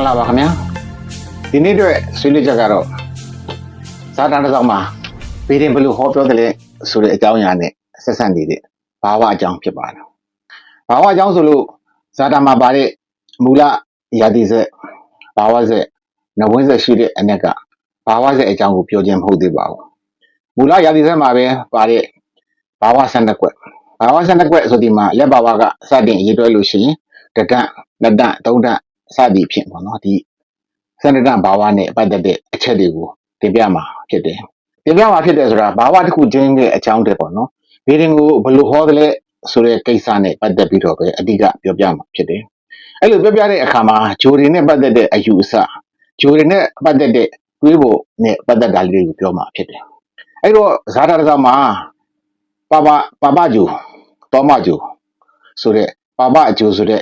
္ဂလာပါခင်ဗျာဒီနေ့အတွက်ဆွေးနွေးချက်ကတော့ဇာတာတစ်စောင်းမှာဘေးရင်ဘယ်လိုဟောပြောတယ်လဲဆိုတဲ့အကြောင်းအရာနဲ့ဆက်ဆက်နေတဲ့ဘာဝအကြောင်းဖြစ်ပါတယ်ဘာဝအကြောင်းဆိုလို့ဇာတာမှာပါတဲ့မူလရာသီဆက်ဘာဝဆက်နဝင်းဆက်ရှိတဲ့အ ਨੇ ကဘာဝဆက်အကြောင်းကိုပြောခြင်းမဟုတ်သေးပါဘူးမူလရာသီဆက်မှာပဲပါတဲ့ဘာဝဆန္ဒကွက်ဘာဝဆန္ဒကွက်ဆိုဒီမှာလက်ဘာဝကစတင်ရေးတွဲလို့ရှိရင်တဒန့်နှစ်ဒန့်သုံးဒန့် စသည်ဖြင့်ပေါ့နော်ဒီစန္ဒတဘာဝနဲ့ပတ်သက်တဲ့အချက်တွေကိုတင်ပြမှာဖြစ်တယ်တင်ပြမှာဖြစ်တယ်ဆိုတာဘာဝတစ်ခုချင်းရဲ့အကြောင်းတည်းပေါ့နော်ဒီရင်ကိုဘယ်လိုဟောသလဲဆိုတဲ့ကိစ္စနဲ့ပတ်သက်ပြီးတော့ပဲအဓိကပြောပြမှာဖြစ်တယ်အဲ့လိုပြောပြတဲ့အခါမှာဂျိုတွေနဲ့ပတ်သက်တဲ့အယူအဆဂျိုတွေနဲ့ပတ်သက်တဲ့တွေးဖို့နဲ့ပတ်သက်တာလေးကိုပြောမှာဖြစ်တယ်အဲ့တော့ဇာတာတစ်စောင်းမှာပါပပါပဂျိုတောမဂျိုဆိုတဲ့ပါပအဂျိုဆိုတဲ့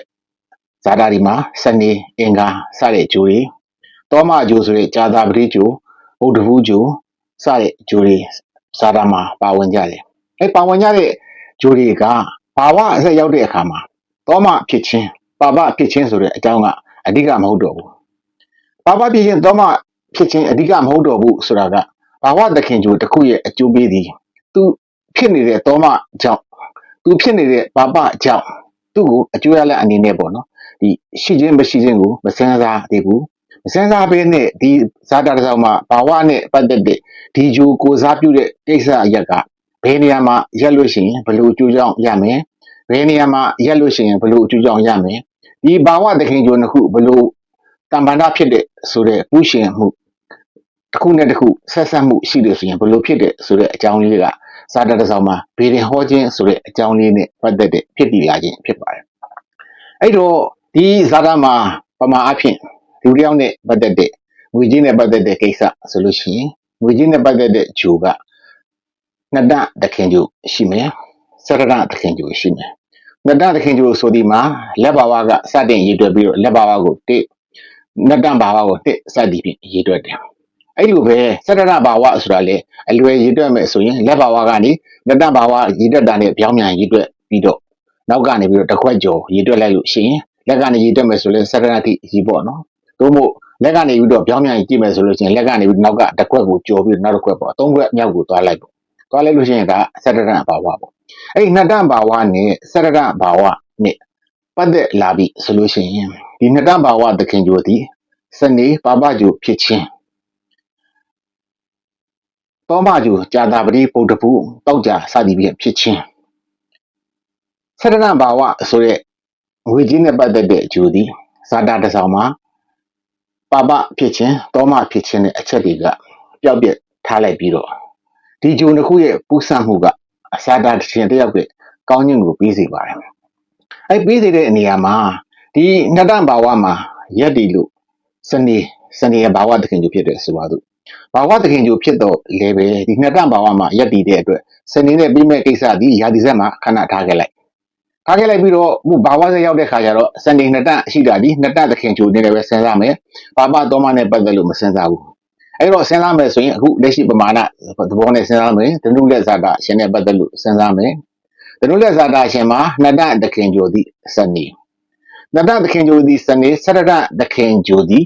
ဇာတာဒီမှာစနေအင်္ဂါစတဲ့ဂျိုတွေတောမဂျိုဆိုတဲ့ဂျာတာပတိဂျိုဗုဒ္ဓဘူးဂျိုစတဲ့ဂျိုတွေဇာတာမှာပါဝင်ကြတယ်အဲ့ပါဝင်ကြတဲ့ဂျိုတွေကဘာဝအဆက်ရောက်တဲ့အခါမှာတောမဖြစ်ချင်းပါပဖြစ်ချင်းဆိုတဲ့အကြောင်းကအဓိကမဟုတ်တော့ဘူးပါပဖြစ်ချင်းတောမဖြစ်ချင်းအဓိကမဟုတ်တော့ဘူးဆိုတာကဘာဝသခင်ဂျိုတစ်ခုရဲ့အကျိုးပေးသည်သူဖြစ်နေတဲ့တောမကြောင့်သူဖြစ်နေတဲ့ပါပကြောင့်သူ့ကိုအကျိုးရလက်အနေနဲ့ပေါ့နော် ဒီရှိခြင်းမရှိခြင်းကိုမစမ်းစားသေးဘူးမစမ်းစားဘဲနဲ့ဒီဇာတာတစ်စောင်းမှာဘာဝနဲ့ပတ်သက်တဲ့ဒီဂျိုကိုစားပြုတဲ့ကိစ္စအရက်ကဘယ်နေရာမှာရက်လို့ရှိရင်ဘယ်လိုအကျိုးကြောင့်ရမယ်ဘယ်နေရာမှာရက်လို့ရှိရင်ဘယ်လိုအကျိုးကြောင့်ရမယ်ဒီဘာဝသခင်ဂျိုနှစ်ခုဘယ်လိုတံပန္နဖြစ်တဲ့ဆိုတဲ့ပူရှင်မှုတစ်ခုနဲ့တစ်ခုဆက်ဆက်မှုရှိတယ်ဆိုရင်ဘယ်လိုဖြစ်တဲ့ဆိုတဲ့အကြောင်းလေးကစာတတ်တစ်စောင်းမှာဘေရင်ဟောခြင်းဆိုတဲ့အကြောင်းလေးနဲ့ပတ်သက်တဲ့ဖြစ်တည်လာခြင်းဖြစ်ပါတယ်အဲ့တော့ ဒီဇာတာမှာပမာအဖြစ်လူတစ်ယောက်နဲ့ပတ်သက်တဲ့ငွေကြီးနဲ့ပတ်သက်တဲ့ကိစ္စဆိုလို့ရှိရင်ငွေကြီးနဲ့ပတ်သက်တဲ့ဂျိုကနှစ်ဒသခင်ဂျိုရှိမယ်စရဒသခင်ဂျိုရှိမယ်နှစ်ဒသခင်ဂျိုဆိုဒီမှာလက်ဘာဝကစတင်ရေးတွက်ပြီးတော့လက်ဘာဝကိုတစ်နှစ်ဒဘာဝကိုတစ်စသည်ဖြင့်ရေးတွက်တယ်အဲ့လိုပဲစရဒဘာဝဆိုတာလေအလွယ်ရေးတွက်မယ်ဆိုရင်လက်ဘာဝကနေနှစ်ဒဘာဝရေးတွက်တာနဲ့ပြောင်းပြန်ရေးတွက်ပြီးတော့နောက်ကနေပြီးတော့တစ်ခွက်ကျော်ရေးတွက်လိုက်လို့ရှိရင် လက်ကနေရေးတွက်မယ်ဆိုရင်စရဒတိရေးပေါ့နော်တို့မို့လက်ကနေပြီးတော့ပြောင်းပြန်ကြည့်မယ်ဆိုလို့ရှိရင်လက်ကနေပြီးနောက်ကတစ်ခွက်ကိုကျော်ပြီးနောက်တစ်ခွက်ပေါ့သုံးခွက်မြောက်ကိုသွားလိုက်ပေါ့သွားလိုက်လို့ရှိရင်ဒါစရဒဘာဝပေါ့အဲ့ဒီနှစ်တဘာဝနဲ့စရဒဘာဝနဲ့ပတ်သက်လာပြီဆိုလို့ရှိရင်ဒီနှစ်တဘာဝသခင်ကျိုးသည်စနေပါပကျိုးဖြစ်ခြင်းတောမကျိုးကြာတာပတိပုဒ္ဓဘူးတောက်ကြစသည်ဖြင့်ဖြစ်ခြင်းစရဒဘာဝဆိုတဲ့ ငွေကြီးနဲ့ပတ်သက်တဲ့အကျိုးသည်ဇာတာတစ်ဆောင်မှာပါပဖြစ်ခြင်းတောမဖြစ်ခြင်းနဲ့အချက်တွေကပျောက်ပြက်ထားလိုက်ပြီးတော့ဒီဂျုံတစ်ခုရဲ့ပူဆန့်မှုကအစာတာတစ်ခြင်းတစ်ယောက်ရဲ့ကောင်းခြင်းကိုပြီးစေပါတယ်။အဲ့ပြီးစေတဲ့နေရာမှာဒီနှစ်တဘာဝမှာရက်တီလို့စနေစနေရဲ့ဘာဝသခင်ကျူဖြစ်တယ်ဆိုပါစို့ဘာဝသခင်ကျူဖြစ်တော့လေပဲဒီနှစ်တဘာဝမှာရက်တီတဲ့အတွက်စနေနဲ့ပြီးမဲ့ကိစ္စဒီရာဒီဆက်မှာခဏထားခဲ့လိုက် ထားခဲ့လိုက်ပြီးတော့ခုဘာဝဆက်ရောက်တဲ့ခါကျတော့စနေနှစ်တရှိတာဒီနှစ်တသခင်ကျူနေလည်းပဲစဉ်းစားမယ်ဘာပတော်မနဲ့ပတ်သက်လို့မစဉ်းစားဘူးအဲ့တော့စဉ်းစားမယ်ဆိုရင်အခုလက်ရှိပမာဏသဘောနဲ့စဉ်းစားမယ်ဒနုလက်ဇာတာရှင်နဲ့ပတ်သက်လို့စဉ်းစားမယ်ဒနုလက်ဇာတာရှင်မှာနှစ်တသခင်ကျိုသည်စနေနှစ်တသခင်ကျိုသည်စနေဆရတသခင်ကျိုသည်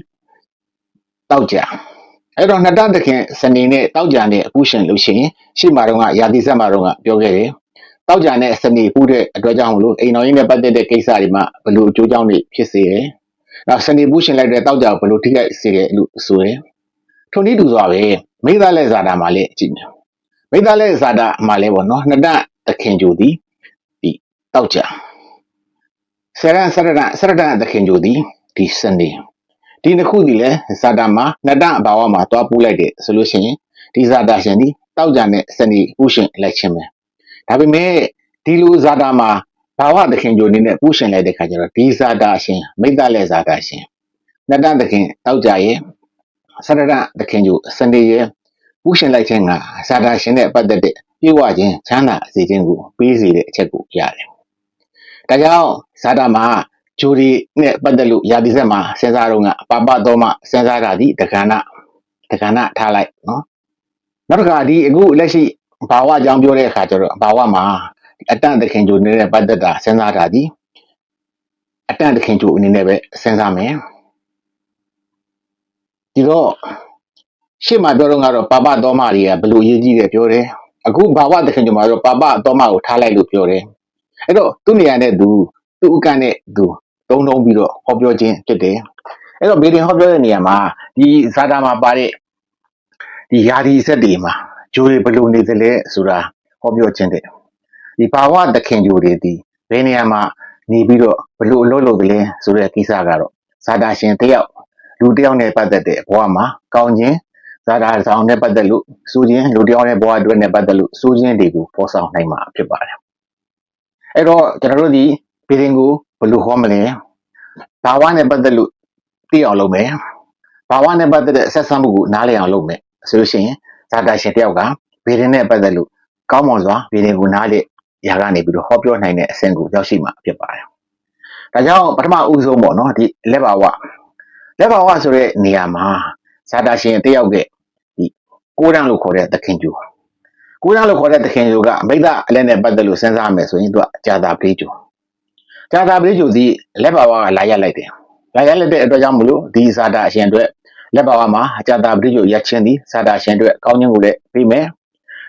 တောက်ကြအဲ့တော့နှစ်တသခင်စနေနဲ့တောက်ကြနဲ့အခုရှင်လို့ရှိရင်ရှေ့မှာတော့ကရာသီဆက်မှာတော့ကပြောခဲ့တယ် တောက်ကြနဲ့စနေပူးတဲ့အတွက်ကြောင့်မလို့အိမ်တော်ကြီးနဲ့ပတ်သက်တဲ့ကိစ္စတွေမှာဘလို့အကျိုးကြောင့်တွေဖြစ်စေတယ်။နောက်စနေပူးရှင်လိုက်တဲ့တောက်ကြဘလို့ထိခိုက်စေတယ်လို့ဆိုရယ်။ထိုနည်းတူစွာပဲမိသားလက်ဇာတာမှာလည်းကြည့်မယ်။မိသားလက်ဇာတာမှာလည်းပေါ့နော်နှစ်တသခင်ဂျိုသည်ဒီတောက်ကြဆရန်ဆရဒဆရဒသခင်ဂျိုသည်ဒီစနေဒီနှစ်ခုဒီလဲဇာတာမှာနှစ်တအဘာဝမှာတွားပူးလိုက်တယ်ဆိုလို့ရှိရင်ဒီဇာတာရှင်ဒီတောက်ကြနဲ့စနေပူးရှင်လိုက်ခြင်းပဲ ဒါပေမဲ့ဒီလိုဇာတာမှာဘာဝသခင်ဂျိုနေနဲ့ပူးရှင်လိုက်တဲ့ခါကျတော့ဒီဇာတာရှင်မိတ္တလက်ဇာတာရှင်နှစ်တသခင်တောက်ကြရဲ့ဆရဒသခင်ဂျိုစနေရဲ့ပူးရှင်လိုက်ခြင်းကဇာတာရှင်နဲ့ပတ်သက်တဲ့ပြေဝခြင်းချမ်းသာစေခြင်းကိုပေးစေတဲ့အချက်ကိုရတယ်။ဒါကြောင့်ဇာတာမှာဂျိုဒီနဲ့ပတ်သက်လို့ယာတိဆက်မှာစဉ်းစားတော့ကပပတော်မှစဉ်းစားတာဒီတက္ကနာတက္ကနာထားလိုက်နော်။နောက်တစ်ခါဒီအခုလက်ရှိ ဘာဝအကြောင်းပြောတဲ့အခါကျတော့ဘာဝမှာအတန့်သခင်ဂျိုနဲ့ပတ်သက်တာစဉ်းစားတာဒီအတန့်သခင်ဂျိုအနေနဲ့ပဲစဉ်းစားမယ်ဒီတော့ရှေ့မှာပြောတော့ကတော့ပါပတော်မတွေကဘလို့အရေးကြီးတယ်ပြောတယ်အခုဘာဝသခင်ကျွန်မတို့ပါပတော်မကိုထားလိုက်လို့ပြောတယ်အဲ့တော့သူ့နေရာနဲ့သူသူ့အကန့်နဲ့သူတုံးတုံးပြီးတော့ဟောပြောခြင်းဖြစ်တယ်အဲ့တော့ဗေဒင်ဟောပြောတဲ့နေရာမှာဒီဇာတာမှာပါတဲ့ဒီယာဒီဆက်တွေမှာ ဂျိုးတွေဘလို့နေသလဲဆိုတာဟောပြောခြင်းတဲ့ဒီဘာဝသခင်ဂျိုးတွေဒီဘယ်နေရာမှာနေပြီးတော့ဘလို့အလုပ်လုပ်သလဲဆိုတဲ့ကိစ္စကတော့ဇာတာရှင်တယောက်လူတယောက်နဲ့ပတ်သက်တဲ့ဘဝမှာကောင်းခြင်းဇာတာဆောင်နဲ့ပတ်သက်လို့စူးခြင်းလူတယောက်နဲ့ဘဝအတွက်နဲ့ပတ်သက်လို့စူးခြင်းတွေကိုဖော်ဆောင်နိုင်မှာဖြစ်ပါတယ်အဲ့တော့ကျွန်တော်တို့ဒီဗီဒီယိုကိုဘယ်လိုဟောမလဲဘာဝနဲ့ပတ်သက်လို့သိအောင်လုပ်မယ်ဘာဝနဲ့ပတ်သက်တဲ့ဆက်ဆံမှုကိုနားလည်အောင်လုပ်မယ်ဆိုလို့ရှိရင် ဇာတာရှင်တယောက်ကဗီဒီယိုနဲ့ပတ်သက်လို့ကောင်းမွန်စွာဗီဒီယိုကိုနားလည်ရာကနေပြီးတော့ဟောပြောနိုင်တဲ့အဆင့်ကိုရောက်ရှိမှာဖြစ်ပါတယ်ဒါကြောင့်ပထမဦးဆုံးပေါ့နော်ဒီလက်ပါဝလက်ပါဝဆိုတဲ့နေရာမှာဇာတာရှင်တယောက်ကဒီကိုးတန်းလို့ခေါ်တဲ့သခင်ကျူကိုးတန်းလို့ခေါ်တဲ့သခင်ကျူကအမိဒအလက်နဲ့ပတ်သက်လို့စဉ်းစားမယ်ဆိုရင်သူကဂျာတာပလေးကျူဂျာတာပလေးကျူဒီလက်ပါဝကလာရက်လိုက်တယ်လာရက်လိုက်တဲ့အတွက်ကြောင့်မလို့ဒီဇာတာရှင်အတွက် လက်ပါဝမှာဂျာတာပလေးကျူရက်ချင်းဒီဇာတာရှင်အတွက်ကောင်းခြင်းကိုလည်းပြီးမယ်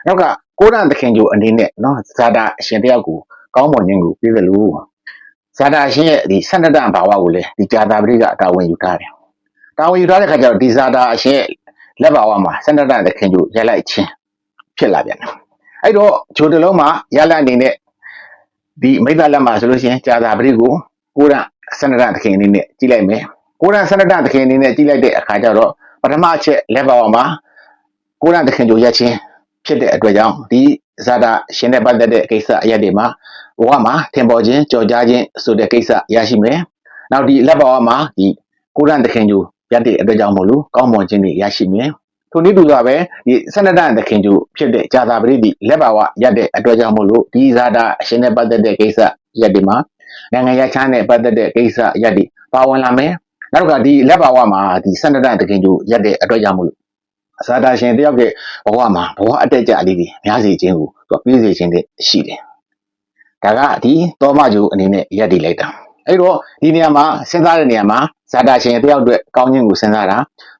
နောက်ကကိုးတန်းသခင်ကျူအနေနဲ့နော်ဇာတာရှင်တယောက်ကိုကောင်းမွန်ခြင်းကိုပြီးတယ်လို့ဇာတာရှင်ရဲ့ဒီဆန္ဒတဘာဝကိုလည်းဒီဂျာတာပလေးကတာဝန်ယူထားတယ်တာဝန်ယူထားတဲ့ခါကျတော့ဒီဇာတာအရှင်ရဲ့လက်ပါဝမှာစန္ဒတသခင်ကျိုးရက်လိုက်ခြင်းဖြစ်လာပြန်တယ်အဲ့တော့ဂျိုတလုံးမှာရလအနေနဲ့ဒီမိစ္ဆာလက်မှာဆိုလို့ရှိရင်ကြာသာပရိကိုကိုရစန္ဒတသခင်အနေနဲ့ကြည့်လိုက်မယ် ကိုရစန္ဒတသခင်အနေနဲ့ကြည့်လိုက်တဲ့အခါကျတော့ပထမအချက်လက်ပါဝမှာကိုရသခင်ကျိုးရက်ခြင်းဖြစ်တဲ့အတွက်ကြောင့်ဒီဇာတာရှင်တဲ့ပတ်သက်တဲ့ကိစ္စအရက်တွေမှာဘဝမှာထင်ပေါ်ခြင်းကြော်ကြားခြင်းဆိုတဲ့ကိစ္စရရှိမယ်နောက်ဒီလက်ပါဝမှာဒီကိုရသခင်ကျိုးရတဲ့အတွက်ကြောင့်မို့လို့ကောင်းမွန်ခြင်းတွေရရှိမယ်ထိုနည်းတူစွာပဲဒီဆန္ဒတသခင်ကျိုးဖြစ်တဲ့ဇာတာပရိသီလက်ပါဝရတဲ့အတွက်ကြောင့်မို့လို့ဒီဇာတာအရှင်နဲ့ပတ်သက်တဲ့ကိစ္စရက်ဒီမှာနိုင်ငံရချမ်းနဲ့ပတ်သက်တဲ့ကိစ္စရက်ဒီပါဝင်လာမယ် နောက်ကဒီလက်ပါဝမှာဒီဆန္ဒတသခင်ကျိုးရက်တဲ့အတွက်ကြောင့်မို့လို့ဇာတာရှင်တယောက်ရဲ့ဘဝမှာဘဝအတက်ကြလေးတွေများစီခြင်းကိုသူပြည့်စေခြင်းတွေရှိတယ်ဒါကဒီတောမကျိုးအနေနဲ့ရက်ဒီလိုက်တာအဲ့တော့ဒီနေရာမှာစဉ်းစားတဲ့နေရာမှာဇာတာရှင်တယောက်အတွက်ကောင်းခြင်းကိုစဉ်းစားတာ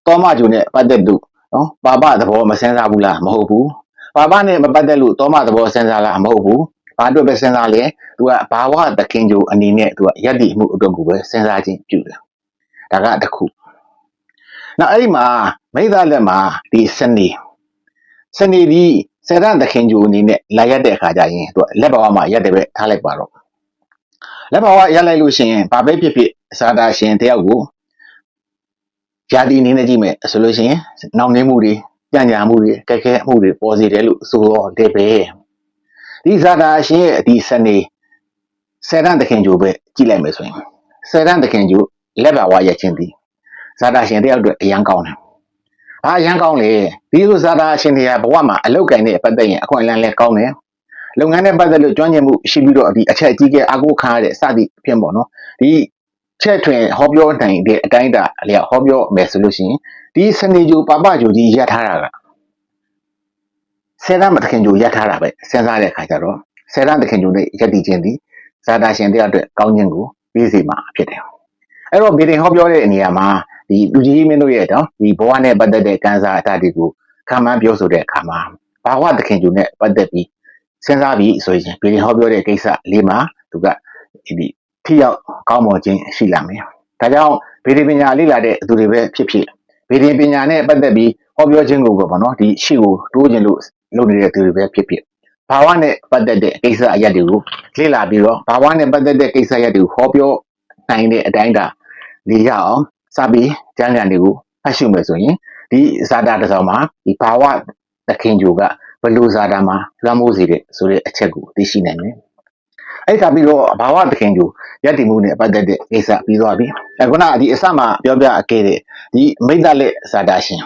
တောမကျူနဲ့ပတ်သက်လို့နော်ပါပသဘောမစဉ်းစားဘူးလားမဟုတ်ဘူးပါပနဲ့မပတ်သက်လို့တောမသဘောစဉ်းစားလားမဟုတ်ဘူးဘာအတွက်ပဲစဉ်းစားလဲသူကဘာဝသခင်ကျိုအနေနဲ့သူကယက်တိမှုအတွက်ကိုပဲစဉ်းစားခြင်းပြုတယ် ဒါကတစ်ခုနောက်အဲ့ဒီမှာမိသားလက်မှာဒီစနေစနေဒီဆရန်သခင်ကျိုအနေနဲ့လာရက်တဲ့အခါကျရင်သူကလက်ဘဝမှာရက်တယ်ပဲထားလိုက်ပါတော့လက်ဘဝရက်လိုက်လို့ရှိရင်ဘာပဲဖြစ်ဖြစ်စာတာရှင်တယောက်ကိုဂျာတိအနေနဲ့ကြည့်မယ်ဆိုလို့ရှိရင်နောက်နေမှုတွေကြံ့ကြာမှုတွေကက်ခဲမှုတွေပေါ်စေတယ်လို့ဆိုတော့တယ်ပဲဒီဇာတာရှင်ရဲ့ဒီစနေဆယ်ရန်တခင်ဂျိုပဲကြည့်လိုက်မယ်ဆိုရင်ဆယ်ရန်တခင်ဂျို လက်ပါဝါရချင်းဒီဇာတာရှင်တယောက်အတွက်အရန်ကောင်းတယ်ဘာအရန်ကောင်းလဲဒီလိုဇာတာရှင်တွေကဘဝမှာအလောက်ကိုင်းတဲ့ပတ်သက်ရင်အခွင့်အလမ်းလဲကောင်းတယ်လုပ်ငန်းနဲ့ပတ်သက်လို့ကျွမ်းကျင်မှုရှိပြီးတော့ဒီအချက်အကြီးကဲအကူခါရတဲ့စသည်အဖြစ်ပေါ့နော်ဒီချက်ထွင်ဟောပြောနိုင်တဲ့အတိုင်းအတာအလျောက်ဟောပြောမယ်ဆိုလို့ရှိရင်ဒီစနေဂျူပါပဂျူကြီးရပ်ထားတာကဆယ်ရမတခင်ဂျူရပ်ထားတာပဲစဉ်းစားတဲ့အခါကျတော့ဆယ်ရတခင်ဂျူနဲ့ရပ်တည်ခြင်းဒီဇာတာရှင်တယောက်အတွက်ကောင်းခြင်းကိုပြီးစီမှာဖြစ်တယ် အဲ့တော့ဗီဒင်ဟောပြောတဲ့နေရာမှာဒီလူကြီးမင်းတို့ရဲ့တော့ဒီဘဝနဲ့ပတ်သက်တဲ့ကံစားအတ္တတွေကိုခံမှန်းပြောဆိုတဲ့အခါမှာဘာဝတခင်ဂျူနဲ့ပတ်သက်ပြီးစဉ်းစားပြီးဆိုရင်ဗီဒင်ဟောပြောတဲ့ကိစ္စလေးမှာသူကဒီထိရောက်ကောင်းမွန်ခြင်းရှိလာမယ်။ဒါကြောင့်ဗေဒပညာလေ့လာတဲ့သူတွေပဲဖြစ်ဖြစ်ဗေဒပညာနဲ့ပတ်သက်ပြီးဟောပြောခြင်းကိုပေါ့နော်ဒီရှိကိုတိုးခြင်းလို့လုပ်နေတဲ့သူတွေပဲဖြစ်ဖြစ်ဘာဝနဲ့ပတ်သက်တဲ့ကိစ္စအရာတွေကိုလေ့လာပြီးတော့ဘာဝနဲ့ပတ်သက်တဲ့ကိစ္စအရာတွေကိုဟောပြော နိုင်တဲ့အတိုင်းဒါလေရအောင်စပြီးကျမ်းဂန်တွေကိုဖတ်ရှုမယ်ဆိုရင်ဒီဇာတာတစ်စောင်မှာဒီဘာဝသခင်ဂျိုကဘလူဇာတာမှာလွှမ်းမိုးစေတဲ့ဆိုတဲ့အချက်ကိုသိရှိနိုင်တယ်အဲ့ကပြီးတော့ဘာဝသခင်ကျူရက်တည်မှုနဲ့ပတ်သက်တဲ့ကိစ္စပြီးသွားပြီအခုနဒီအစမှပြောပြအကဲတဲ့ဒီမိဒ္ဒလက်ဇာတာရှင်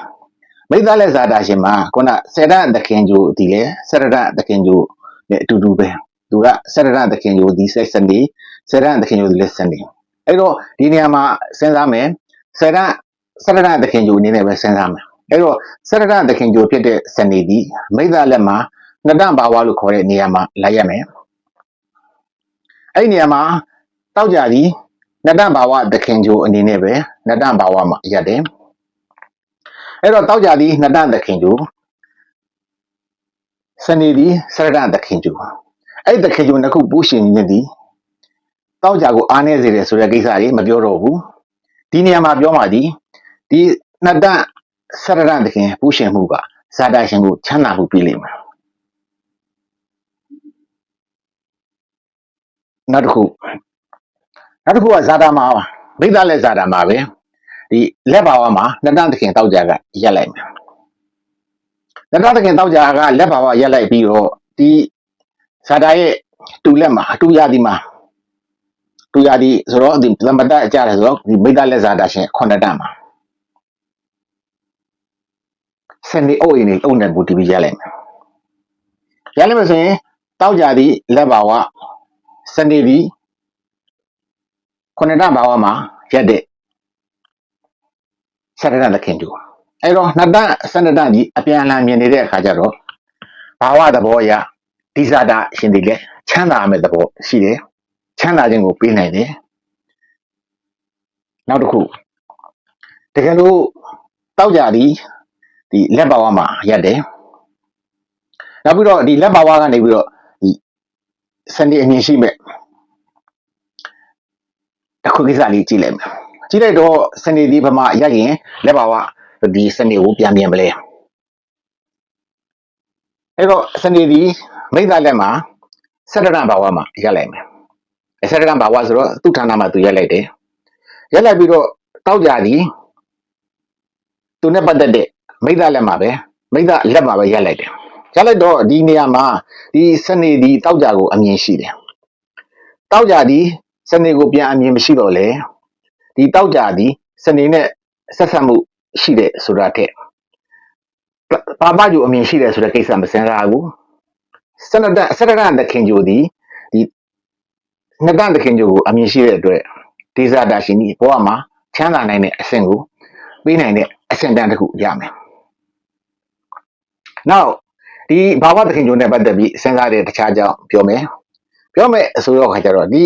မိဒ္ဒလက်ဇာတာရှင်မှာခုနစေရသခင်ကျူဒီလေစရဒသခင်ကျူနဲ့အတူတူပဲသူကစရဒသခင်ကျူဒီဆက်စနေစရဒသခင်ကျူဒီလက်စနေ အဲ့တော့ဒီနေရာမှာစဉ်းစားမယ်စရဒစရဒသခင်ကျူအနေနဲ့ပဲစဉ်းစားမယ်အဲ့တော့စရဒသခင်ကျူဖြစ်တဲ့စနေဒီမိဒ္ဒလက်မှာနတဘာဝလို့ခေါ်တဲ့နေရာမှာလိုက်ရမယ်အဲ့ဒီနေရာမှာတောက်ကြသည်နတ္တဘာဝသခင်ဂျိုအနေနဲ့ပဲနတ္တဘာဝမှာရတယ်အဲ့တော့တောက်ကြသည်နှစ်တသခင်ကျူစနေသည်စရဒသခင်ကျူအဲ့သခင်ကျူနှစ်ခုပူးရှင်နေသည် တောက်ကြကိုအားနေစေတယ်ဆိုတဲ့ကိစ္စကြီးမပြောတော့ဘူးဒီနေရာမှာပြောမှဒီဒီနှစ်တစရဒသခင်ပူးရှင်မှုကဇာတာရှင်ကိုချမ်းသာမှုပေးလိမ့်မယ်နောက်တစ်ခုနောက်တစ်ခုကဇာတာမှာမိသားလက်ဇာတာမှာပဲဒီလက်ပါဝါမှာနှစ်တသခင်တောက်ကြကရက်လိုက်မယ်နှစ်တသခင်တောက်ကြကလက်ပါဝါရက်လိုက်ပြီးတော့ဒီဇာတာရဲ့တူလက်မှာအတူရသည်မှာ တူရသည်ဆိုတော့ဒီသမတအကြတယ်ဆိုတော့ဒီမိသားလက်ဇာတာရှင်ခုနှစ်တမှာစနေအိုးရင်အုံနဲ့ဘူတီပြီးရက်လိုက်မယ်ရက်လိုက်မယ်ဆိုရင်တောက်ကြသည်လက်ပါဝါစနေဒီခုနှစ်တဘာဝမှာရက်တဲ့ဆရဒသခင်တူအဲ့တော့နှစ်တဆနတကြီးအပြန်အလှန်မြင်နေတဲ့အခါကျတော့ဘာဝသဘောအရဒီဇာတာရှင်ဒီလေချမ်းသာမဲ့သဘောရှိတယ် ချမ်းသာခြင်းကိုပေးနိုင်တယ်နောက်တစ်ခုတကယ်လို့တောက်ကြသည်ဒီလက်ပါဝမှာရက်တယ်နောက်ပြီးတော့ဒီလက်ပါဝကနေပြီးတော့ဒီစနေအမြင်ရှိမဲ့တစ်ခုကိစ္စလေးကြည့်လိုက်မယ်ကြည့်လိုက်တော့စနေဒီဗမာရက်ရင်လက်ပါဝဒီစနေကိုပြန်ပြန်ပလဲအဲ့တော့စနေဒီမိသားလက်မှာစတရံဘာဝမှာရက်လိုက်မယ် အစတရံဘာဝဆိုတော့သူ့ဌာနမှာသူရက်လိုက်တယ်ရက်လိုက်ပြီးတော့တောက်ကြသည်သူနဲ့ပတ်သက်တဲ့မိသားလက်မှာပဲမိသားလက်မှာပဲရက်လိုက်တယ်ရက်လိုက်တော့ဒီနေရာမှာဒီစနေဒီတောက်ကြကိုအမြင်ရှိတယ်တောက်ကြသည်စနေကိုပြန်အမြင်မရှိတော့လေဒီတောက်ကြသည်စနေနဲ့ဆက်ဆက်မှုရှိတဲ့ဆိုတာတဲ့ပါပကြိုအမြင်ရှိတယ်ဆိုတဲ့ကိစ္စမစင်စားဘူးစနဒစရဒသခင်ကြိုသည် ဒီနှစ်တသခင်ကြိုကိုအမြင်ရှိတဲ့အတွက်ဒေဇာတာရှင်ကြီးဘဝမှာချမ်းသာနိုင်တဲ့အဆင့်ကိုပေးနိုင်တဲ့အဆင့်တန်းတစ်ခုရမယ်။ Now ဒီဘာဝသခင်ကြိုနဲ့ပတ်သက်ပြီးစဉ်းစားတဲ့တခြားကြောင်းပြောမယ်။ပြောမယ်ဆိုတော့ခါကျတော့ဒီ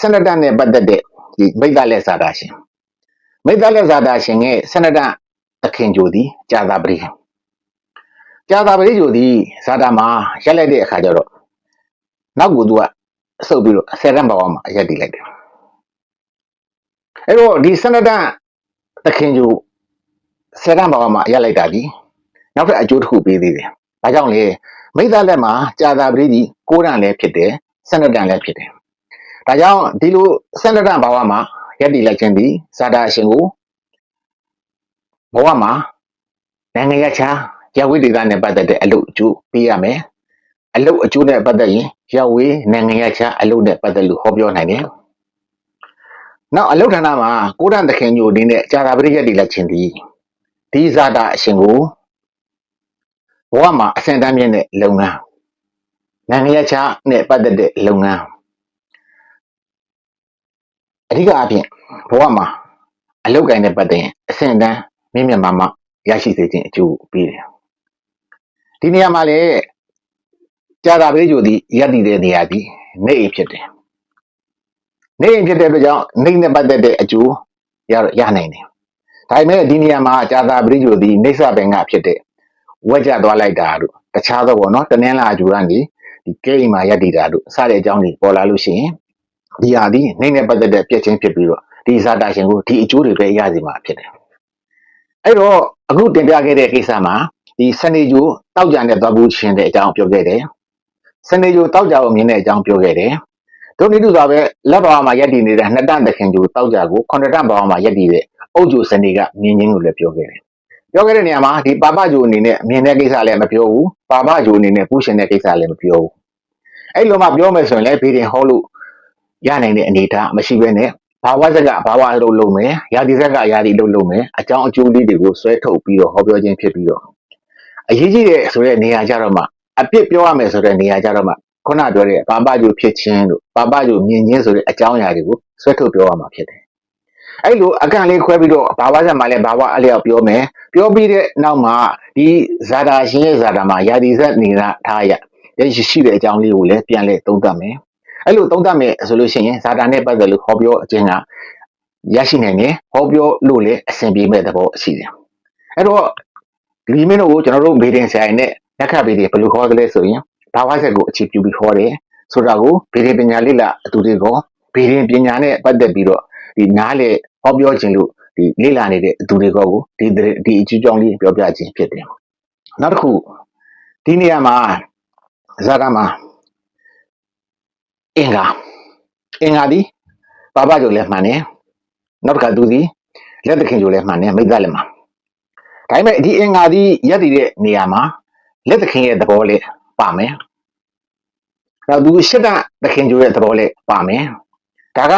စနဒနဲ့ပတ်သက်တဲ့ဒီမိတ်သားလက်စာတာရှင်မိတ်သားလက်စာတာရှင်ရဲ့စနဒသခင်ကြိုသည်ကြာသာပရိကြာသာပရိကြိုသည်ဇာတာမှာရက်လိုက်တဲ့အခါကျတော့နောက်ကိုသူကအ ဆုပ်ပြီးတော့ဆယ်ရန်ဘာဝမှာရက်တည်လိုက်တယ်အဲ့တော့ဒီစနဒသခင်ကြိုဆယ်ရန်ဘာဝမှာရက်လိုက်တာဒီနောက်ထပ်အကျိုးတစ်ခုပေးသေးတယ်။ဒါကြောင့်လေမိသားလက်မှာကြာသာပရိဒီကိုးရံလည်းဖြစ်တယ်စနဒံလည်းဖြစ်တယ်။ဒါကြောင့်ဒီလိုစနဒံဘာဝမှာရက်တည်လိုက်ခြင်းဒီဇာတာအရှင်ကိုဘဝမှာနိုင်ငံရချာရဝိဒေသနဲ့ပတ်သက်တဲ့အလုပ်အကျိုးပေးရမယ်။ အလုပ်အကျိုးနဲ့ပတ်သက်ရင်ရဝေနိုင်ငံရချာအလုပ်နဲ့ပတ်သက်လို့ဟောပြောနိုင်တယ်။နောက်အလုပ်ဌာနမှာကိုးရံသခင်ညိုအနေနဲ့ကြာသာပရိရက်တည်လိုက်ခြင်းဒီဒီဇာတာအရှင်ကိုဘဝမှာအဆင့်တန်းမြင့်တဲ့လုပ်ငန်းနိုင်ငံရခြားနဲ့ပတ်သက်တဲ့လုပ်ငန်းအဓိကအပြင်ဘဝမှာအလုပ်ကိုင်တဲ့ပတ်သက်ရင်အဆင့်တန်းမြင့်မြတ်မှမှရရှိစေခြင်းအကျိုးပေးတယ်ဒီနေရာမှာလေ ကြာတာပေးကြိုသည်ရက်တည်တဲ့နေရာသည်နေအိမ်ဖြစ်တယ်နေအိမ်ဖြစ်တဲ့အတွက်ကြောင့်နေနဲ့ပတ်သက်တဲ့အကျိုးရရနိုင်တယ်ဒါပေမဲ့ဒီနေရာမှာကြာတာပရိဂျိုသည်နေဆပင်ကဖြစ်တဲ့ဝက်ကြသွားလိုက်တာတို့တခြားသောပေါ့နော်တနင်္လာဂျူရန်ကြီးဒီကဲအိမ်မှာရက်တည်တာတို့စတဲ့အကြောင်းတွေပေါ်လာလို့ရှိရင်ဒီဟာဒီနေနဲ့ပတ်သက်တဲ့ပြည့်ချင်းဖြစ်ပြီးတော့ဒီဇာတာရှင်ကိုဒီအကျိုးတွေပဲရစီမှာဖြစ်တယ်အဲ့တော့အခုတင်ပြခဲ့တဲ့ကိစ္စမှာဒီစနေဂျိုတောက်ကြံတဲ့သွားဘူးရှင်တဲ့အကြောင်းပြောခဲ့တယ် စနေဂျိုတောက်ကြကိုမြင်တဲ့အကြောင်းပြောခဲ့တယ်တို့နည်းတူစွာပဲလက်ဘာမှာရက်တည်နေတဲ့နှစ်တန့်သခင်ဂျိုတောက်ကြကိုခုနှစ်တန့်ဘာမှာရက်တည်တဲ့အုတ်ဂျိုစနေကမြင်ချင်းကိုလည်းပြောခဲ့တယ်ပြောခဲ့တဲ့နေရာမှာဒီပါပဂျိုအနေနဲ့မြင်တဲ့ကိစ္စလည်းမပြောဘူးပါပဂျိုအနေနဲ့ပူးရှင်တဲ့ကိစ္စလည်းမပြောဘူးအဲ့လိုမှပြောမယ်ဆိုရင်လည်းဘေးတင်ဟောလို့ရနိုင်တဲ့အနေအထားမရှိဘဲနဲ့ဘာဝဇက်ကဘာဝလို့လုပ်မယ်ရာဒီဇက်ကရာဒီလို့လုပ်မယ်အကြောင်းအကျိုးလေးတွေကိုဆွဲထုတ်ပြီးတော့ဟောပြောခြင်းဖြစ်ပြီးတော့အရေးကြီးတဲ့ဆိုတဲ့နေရာကြတော့မှ အပြစ်ပြောရမယ်ဆိုတဲ့နေရာကြတော့မှခုနပြောတဲ့ပါပဂျိုဖြစ်ခြင်းတို့ပါပဂျိုမြင်ခြင်းဆိုတဲ့အကြောင်းအရာတွေကိုဆွဲထုတ်ပြောရမှာဖြစ်တယ်အဲ့လိုအကန့်လေးခွဲပြီးတော့ဘာဝဇက်မှာလည်းဘာဝအလျောက်ပြောမယ်ပြောပြီးတဲ့နောက်မှာဒီဇာတာရှင်ရဲ့ဇာတာမှာယာဒီဇက်နေတာထားရရှိတဲ့အကြောင်းလေးကိုလည်းပြန်လဲသုံးသပ်မယ်အဲ့လိုသုံးသပ်မယ်ဆိုလို့ရှိရင်ဇာတာနဲ့ပတ်သက်လို့ဟောပြောအချင်းကရရှိနိုင်တယ်ဟောပြောလို့လည်းအဆင်ပြေမဲ့သဘောရှိတယ်အဲ့တော့ဒီမင်းတို့ကိုကျွန်တော်တို့ဗေဒင်ဆိုင်နဲ့ လက်ခဗေဒင်ဘယ်လိုခေါ်သလဲဆိုရင်ဘာဝဆက်ကိုအခြေပြုပြီးခေါ်တယ်ဆိုတာကိုဗေဒင်ပညာလေ့လာအတူတွေကဗေဒင်ပညာနဲ့ပတ်သက်ပြီးတော့ဒီနားလေဟောပြောခြင်းလို့ဒီလေ့လာနေတဲ့အတူတွေကကိုဒီဒီအကျဉ်းကြောင်းလေးပြောပြခြင်းဖြစ်တယ်နောက်တစ်ခုဒီနေရာမှာဇာတာမှာအင်္ဂါအင်္ဂါဒီဘာဘာကြိုလဲမှန်တယ်နောက်တစ်ခါသူဒီလက်သခင်ကြိုလဲမှန်တယ်မိတ်သားလည်းမှာဒါပေမဲ့ဒီအင်္ဂါဒီရက်တည်တဲ့နေရာမှာ လက်သခင်ရဲ့သဘောလေးပါမယ်နောက်သူရှစ်တသခင်ကြိုရဲ့သဘောလေးပါမယ်ဒါက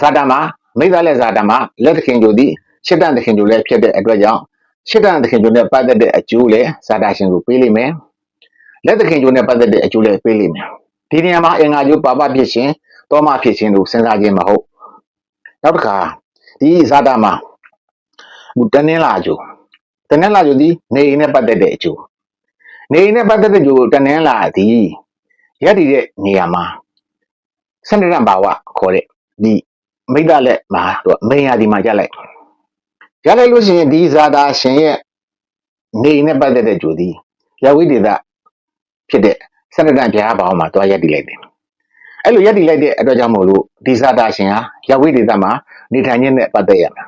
ဇာတာမှာမိသားလက်ဇာတာမှာလက်သခင်ကြိုဒီရှစ်တသခင်ကြိုလည်းဖြစ်တဲ့အတွက်ကြောင့်ရှစ်တသခင်ကြိုနဲ့ပတ်သက်တဲ့အကျိုးလည်းဇာတာရှင်ကိုပေးလိမ့်မယ်လက်သခင်ကြိုနဲ့ပတ်သက်တဲ့အကျိုးလည်းပေးလိမ့်မယ်ဒီနေရာမှာအင်္ဂါကြိုပါပဖြစ်ခြင်းတောမဖြစ်ခြင်းလို့စဉ်းစားခြင်းမဟုတ်နောက်တစ်ခါဒီဇာတာမှာဘူတနင်းလာကြိုတနင်းလာကြိုဒီနေအိမ်နဲ့ပတ်သက်တဲ့အကျိုး နေအိမ်နဲ့ပတ်သက်တဲ့ကြိုတနင်းလာသည်ရက်တည်တဲ့နေရာမှာစန္ဒရံဘာဝခေါ်တဲ့ဒီမိဒ္ဒလက်မှာတော့မိန်ယာဒီမှာကြလိုက်ကြလိုက်လို့ရှိရင်ဒီဇာတာရှင်ရဲ့နေအိမ်နဲ့ပတ်သက်တဲ့ကြိုဒီရဝိဒေသဖြစ်တဲ့စန္ဒရံဘုရားဘာဝမှာတွားရက်တည်လိုက်တယ်အဲ့လိုရက်တည်လိုက်တဲ့အတွက်ကြောင့်မို့လို့ဒီဇာတာရှင်ဟာရဝိဒေသမှာနေထိုင်ခြင်းနဲ့ပတ်သက်ရမှာ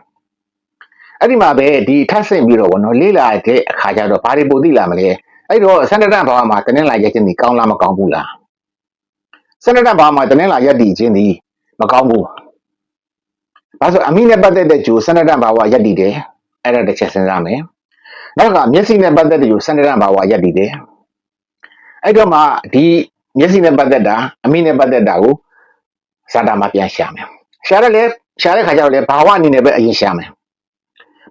အဲ့ဒီမှာပဲဒီထပ်ဆင့်ပြီးတော့ဗောနော်လေးလာတဲ့အခါကျတော့ဘာတွေပိုသိလာမလဲ အဲ့တော့စန္ဒတဘာဝမှာတနင်္လာရက်ခြင်းဒီကောင်းလားမကောင်းဘူးလားစန္ဒတဘာဝမှာတနင်္လာရက်တည်ခြင်းဒီမကောင်းဘူးဘာလို့အမိနဲ့ပတ်သက်တဲ့ဂျိုစန္ဒတဘာဝရက်တည်တယ်အဲ့ဒါတစ်ချက်စဉ်းစားမယ်နောက်ကမျက်စိနဲ့ပတ်သက်တဲ့ဂျိုစန္ဒတဘာဝရက်တည်တယ်အဲ့တော့မှဒီမျက်စိနဲ့ပတ်သက်တာအမိနဲ့ပတ်သက်တာကိုဇာတာမှာပြန်ရှာမယ်ရှာရလဲရှာတဲ့ခါကျတော့လေဘာဝအနေနဲ့ပဲအရင်ရှာမယ်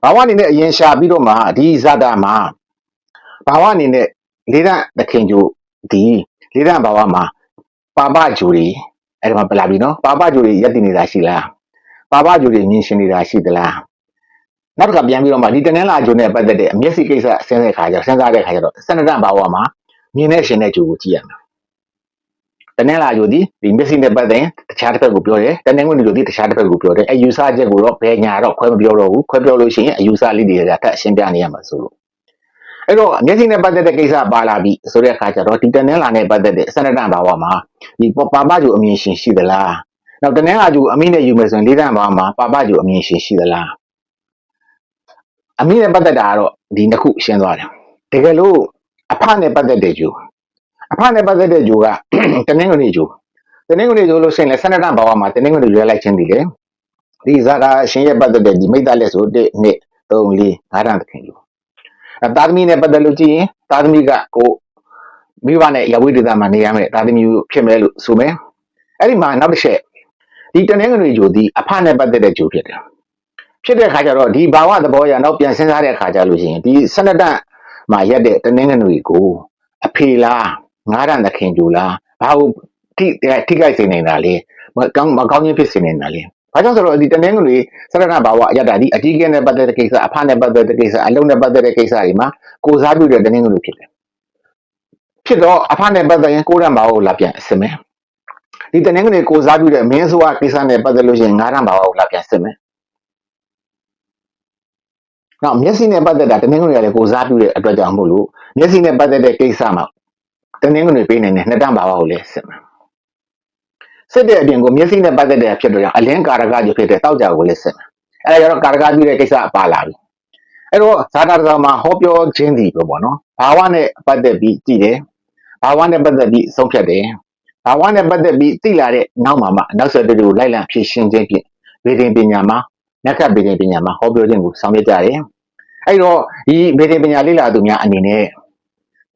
ဘာဝအနေနဲ့အရင်ရှာပြီးတော့မှဒီဇာတာမှာ ဘာဝအနေနဲ့လေးရသခင်ကျိုးဒီလေးရဘာဝမှာပါပဂျူတွေအဲ့ဒီမှာပလာပြီနော်ပါပဂျူတွေရက်တည်နေတာရှိလားပါပဂျူတွေမြင်ရှင်နေတာရှိသလားနောက်တစ်ခါပြန်ပြီးတော့မှဒီတနင်္လာဂျူနဲ့ပတ်သက်တဲ့အမျက်စိကိစ္စစဉ်းစားတဲ့ခါကျစဉ်းစားတဲ့ခါကျတော့စနဒဘာဝမှာမြင်တဲ့ရှင်တဲ့ဂျူကိုကြည့်ရမယ်တနင်္လာဂျူဒီဒီမျက်စိနဲ့ပတ်သက်ရင်တခြားတစ်ဖက်ကိုပြောတယ်တနင်္ဂနွေဂျူဒီတခြားတစ်ဖက်ကိုပြောတယ်အဲယူဆချက်ကိုတော့ဘယ်ညာတော့ခွဲမပြောတော့ဘူးခွဲပြောလို့ရှိရင်အယူဆလေးတွေကထပ်အရှင်းပြနေရမှာဆိုလို့ အဲ့တော့မျက်စိနဲ့ပတ်သက်တဲ့ကိစ္စပါလာပြီဆိုတဲ့အခါကျတော့ဒီတနင်္လာနဲ့ပတ်သက်တဲ့စနဒဘာဝမှာဒီပါပဂျူအမြင်ရှင်ရှိသလားနောက်တနင်္လာဂျူအမိနဲ့ယူမယ်ဆိုရင်လေးတန်ဘာဝမှာပါပဂျူအမြင်ရှင်ရှိသလားအမိနဲ့ပတ်သက်တာကတော့ဒီနှစ်ခုရှင်းသွားတယ်တကယ်လို့အဖနဲ့ပတ်သက်တဲ့ဂျူအဖနဲ့ပတ်သက်တဲ့ဂျူကတနင်္ဂနွေဂျူတနင်္ဂနွေဂျူလို့ရှိရင်လည်းစနဒဘာဝမှာတနင်္ဂနွေရွေးလိုက်ခြင်းဒီလေဒီဇာတာရှင်ရဲ့ပတ်သက်တဲ့ဒီမိတ္တလက်ဆို1 2 3 4 5တန်သခင်ယူ သားသမီးနဲ့ပတ်သက်လို့ကြည့်ရင်သားသမီးကကိုမိဘနဲ့ရဝိဒေသမှာနေရမယ်သားသမီးဖြစ်မယ်လို့ဆိုမယ်အဲ့ဒီမှာနောက်တစ်ချက်ဒီတနင်္ဂနွေဂျိုဒီအဖနဲ့ပတ်သက်တဲ့ဂျိုဖြစ်တယ်ဖြစ်တဲ့အခါကျတော့ဒီဘာဝသဘောရနောက်ပြန်စဉ်းစားတဲ့အခါကျလို့ရှိရင်ဒီစနတမှာရက်တဲ့တနင်္ဂနွေကိုအဖေလားငားရံသခင်ဂျိုလားဘာလို့ထိထိကြိုက်စေနေတာလဲမကောင်းမကောင်းချင်းဖြစ်စေနေတာလဲ ဘာကြောင့်ဆိုတော့ဒီတနင်္ဂနွေစရဏဘာဝအရတာဒီအကြီးကဲနဲ့ပတ်သက်တဲ့ကိစ္စအဖနဲ့ပတ်သက်တဲ့ကိစ္စအလုံးနဲ့ပတ်သက်တဲ့ကိစ္စတွေမှာကိုစားပြုတဲ့တနင်္ဂနွေဖြစ်တယ်ဖြစ်တော့အဖနဲ့ပတ်သက်ရင်ကိုရံဘာဝကိုလာပြန်အစစ်မယ်ဒီတနင်္ဂနွေကိုစားပြုတဲ့မင်းဆိုးကိစ္စနဲ့ပတ်သက်လို့ရှိရင်ငါးရံဘာဝကိုလာပြန်စစ်မယ်နောက်မျက်စိနဲ့ပတ်သက်တာတနင်္ဂနွေကလည်းကိုစားပြုတဲ့အတွက်ကြောင့်မို့လို့မျက်စိနဲ့ပတ်သက်တဲ့ကိစ္စမှာတနင်္ဂနွေပေးနိုင်တဲ့နှစ်တန်းဘာဝကိုလည်းစစ်မယ် စစ်တဲ့အပြင်ကိုမျက်စိနဲ့ပတ်သက်တဲ့ဖြစ်တော့အလင်းကာရကကြီးဖြစ်တဲ့တောက်ကြကိုလည်းစစ်မယ်အဲဒါကြတော့ကာရကပြုတဲ့ကိစ္စပါလာပြီအဲ့တော့ဇာတာတော်မှာဟောပြောခြင်းဒီပဲပေါ့နော်ဘာဝနဲ့ပတ်သက်ပြီးကြည့်တယ်ဘာဝနဲ့ပတ်သက်ပြီးဆုံးဖြတ်တယ်ဘာဝနဲ့ပတ်သက်ပြီးသိလာတဲ့နောက်မှာမှနောက်ဆက်တွဲကိုလိုက်လံဖြည့်ရှင်းခြင်းဖြင့်ဗေဒင်ပညာမှာနက္ခဗေဒင်ပညာမှာဟောပြောခြင်းကိုဆောင်ရွက်ကြတယ်အဲ့တော့ဒီဗေဒင်ပညာလေ့လာသူများအနေနဲ့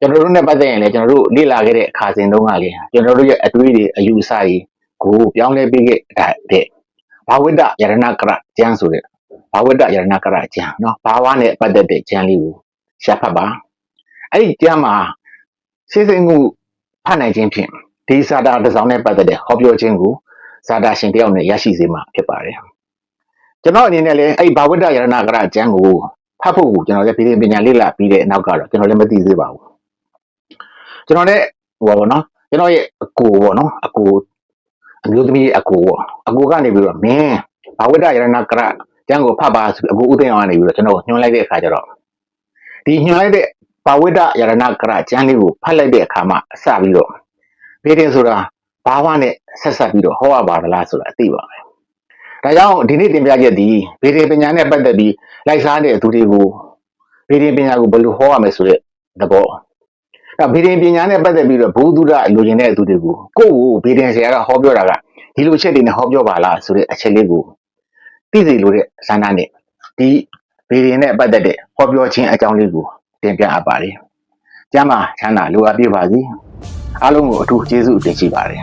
ကျွန်တော်တို့နဲ့ပတ်သက်ရင်လည်းကျွန်တော်တို့လေ့လာခဲ့တဲ့အခါစဉ်တုန်းကလေကျွန်တော်တို့ရဲ့အတွေးတွေအယူအဆတွေ ကိုပြောင်းလဲပေးခဲ့တဲ့ဘာဝိတယရဏကရကျမ်းဆိုတဲ့ဘာဝိတယရဏကရကျမ်းနော်ဘာဝနဲ့ပတ်သက်တဲ့ကျမ်းလေးကိုရှာဖတ်ပါအဲ့ဒီကျမ်းမှာစိစိမှုဖတ်နိုင်ခြင်းဖြင့်ဒီစာတာတစ်စောင်းနဲ့ပတ်သက်တဲ့ဟောပြောခြင်းကိုစာတာရှင်တယောက်နဲ့ရရှိစေမှာဖြစ်ပါတယ်ကျွန်တော်အနေနဲ့လည်းအဲ့ဒီဘာဝိတယရဏကရကျမ်းကိုဖတ်ဖို့ကိုကျွန်တော်လည်းပြည်ပညာလေ့လာပြီးတဲ့နောက်ကတော့ကျွန်တော်လည်းမသိသေးပါဘူးကျွန်တော်လည်းဟိုပါဘောနော်ကျွန်တော်ရဲ့အကိုပေါ့နော်အကို အမျိုးသမီးအကိုပေါ့အကိုကနေပြီးတော့မင်းဘာဝိတ္တယရဏကရကျမ်းကိုဖတ်ပါဆိုအကိုဥသိမ်းအောင်ကနေပြီးတော့ကျွန်တော်ညွှန်လိုက်တဲ့အခါကျတော့ဒီညွှန်လိုက်တဲ့ဘာဝိတ္တယရဏကရကျမ်းလေးကိုဖတ်လိုက်တဲ့အခါမှာအစပြီးတော့ဘေးရင်ဆိုတာဘာဝနဲ့ဆက်ဆက်ပြီးတော့ဟောရပါသလားဆိုတာအသိပါမယ်ဒါကြောင့်ဒီနေ့တင်ပြချက်ဒီဘေးရင်ပညာနဲ့ပတ်သက်ပြီးလိုက်စားတဲ့သူတွေကိုဘေးရင်ပညာကိုဘယ်လိုဟောရမလဲဆိုတဲ့သဘော အဲဘေးရင်ပညာနဲ့ပတ်သက်ပြီးတော့ဘုဒ္ဓလိုချင်တဲ့သူတွေကိုကိုယ့်ကိုဘေးရင်ဆရာကဟောပြောတာကဒီလိုချက်တွေနဲ့ဟောပြောပါလားဆိုတဲ့အချက်လေးကိုသိစေလိုတဲ့ဇာနာနဲ့ဒီဘေးရင်နဲ့ပတ်သက်တဲ့ဟောပြောခြင်းအကြောင်းလေးကိုတင်ပြအပ်ပါတယ်ကျမ်းမာချမ်းသာလိုအပ်ပြပါစေအားလုံးကိုအထူးကျေးဇူးတင်ရှိပါတယ်